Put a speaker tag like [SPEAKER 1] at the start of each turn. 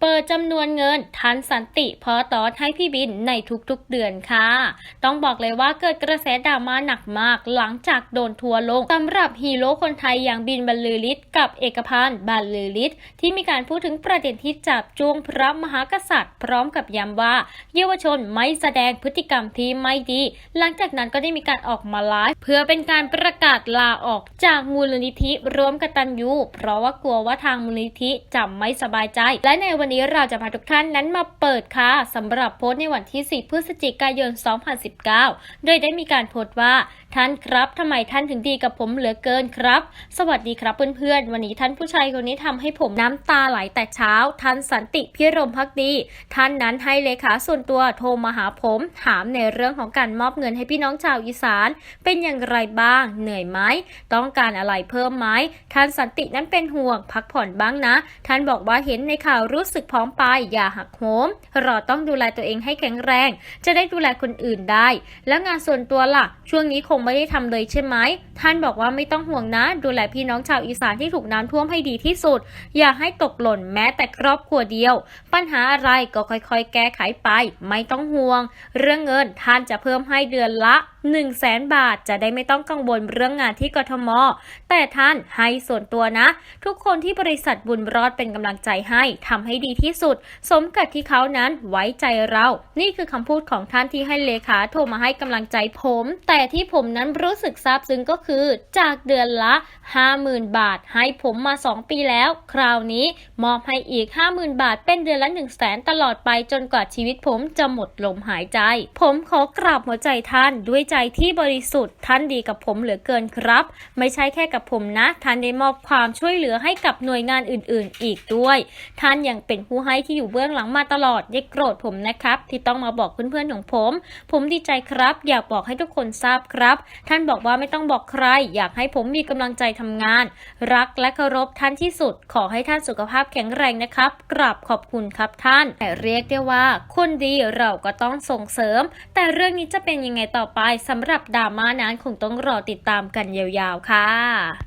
[SPEAKER 1] เปิดจำนวนเงินทันสันติพอตอนให้พี่บินในทุกๆเดือนค่ะ ต้องบอกเลยว่าเกิดกระแสดราม่าหนักมากหลังจากโดนทัวลงสำหรับฮีโร่คนไทยอย่างบินบรรลือฤทธิ์กับเอกพันธ์บรรลือฤทธิ์ที่มีการพูดถึงประเด็นที่จับจ้วงพระมหากษัตริย์ พร้อมกับย้ำว่า เยาวชนไม่แสดงพฤติกรรมที่ไม่ดี หลังจากนั้นก็ได้มีการออกมาไลฟ์เพื่อเป็นการประกาศลาออกจากมูลนิธิร่วมกตัญญูเพราะว่ากลัวว่าทางมูลนิธิจะไม่สบายใจและในวันนี้เราจะพาทุกท่านนั้นมาเปิดค่ะสำหรับโพสต์ในวันที่ 4 พฤศจิกายน 2019 โดยได้มีการโพสต์ว่า ท่านครับทำไมท่านถึงดีกับผมเหลือเกินครับ สวัสดีครับเพื่อนๆ วันนี้ท่านผู้ชายคนนี้ทำให้ผมน้ำตาไหลแต่เช้า ท่านสันติพิรมพักดี ท่านนั้นให้เลขาส่วนตัวโทรมาหาผม ถามในเรื่องของการมอบเงินให้พี่น้องชาวอีสาน เป็นอย่างไรบ้าง เหนื่อยไหม ต้องการอะไรเพิ่มไหม ท่านสันตินั้นเป็นห่วง พักผ่อนบ้างนะ ท่านบอกว่าเห็นในข่าวรู้สึกพร้อมไป อย่าหักโหมเราต้องดูแลตัวเองให้แข็งแรง จะได้ดูแลคนอื่นได้ แล้วงานส่วนตัวล่ะ ช่วงนี้คงไม่ได้ทำเลยใช่ไหม ท่านบอกว่าไม่ต้องห่วงนะ ดูแลพี่น้องชาวอีสานที่ถูกน้ำท่วมให้ดีที่สุด อย่าให้ตกหล่นแม้แต่ครอบครัวเดียว ปัญหาอะไรก็ค่อยๆ แก้ไขไป ไม่ต้องห่วง เรื่องเงินท่านจะเพิ่มให้เดือนละ 1 0 0 0 0แสนบาท จะได้ไม่ต้องกังวลเรื่องงานที่กทม แต่ท่านให้ส่วนตัวนะ ทุกคนที่บริษัทบุญรอดเป็นกำลังใจให้ทำให้ดีที่สุด สมกับที่เขานั้นไว้ใจเรา นี่คือคำพูดของท่านที่ให้เลขาโทรมาให้กำลังใจผม แต่ที่ผมนั้นรู้สึกซาบซึ้งก็คือ จากเดือนละ 50,000 บาท ให้ผมมา 2 ปีแล้ว คราวนี้มอบให้อีก 50,000 บาท เป็นเดือนละ 1 0 0 0 0แสนตลอดไปจนกว่าชีวิตผมจะหมดลมหายใจ ผมขอกราบหัวใจท่านด้วยใจที่บริสุทธิ์ท่านดีกับผมเหลือเกินครับ ไม่ใช่แค่กับผมนะ ท่านได้มอบความช่วยเหลือให้กับหน่วยงานอื่นๆ อีกด้วย ท่านยังเป็นผู้ให้ที่อยู่เบื้องหลังมาตลอดอย่าโกรธผมนะครับ ที่ต้องมาบอกเพื่อนๆของผม ผมดีใจครับ อยากบอกให้ทุกคนทราบครับ ท่านบอกว่าไม่ต้องบอกใคร อยากให้ผมมีกำลังใจทำงาน รักและเคารพท่านที่สุด ขอให้ท่านสุขภาพแข็งแรงนะครับ กราบขอบคุณครับท่าน แต่เรียกได้ว่า คนดีเราก็ต้องส่งเสริม แต่เรื่องนี้จะเป็นยังไงต่อไปสำหรับดราม่านั้นคงต้องรอติดตามกันยาวๆค่ะ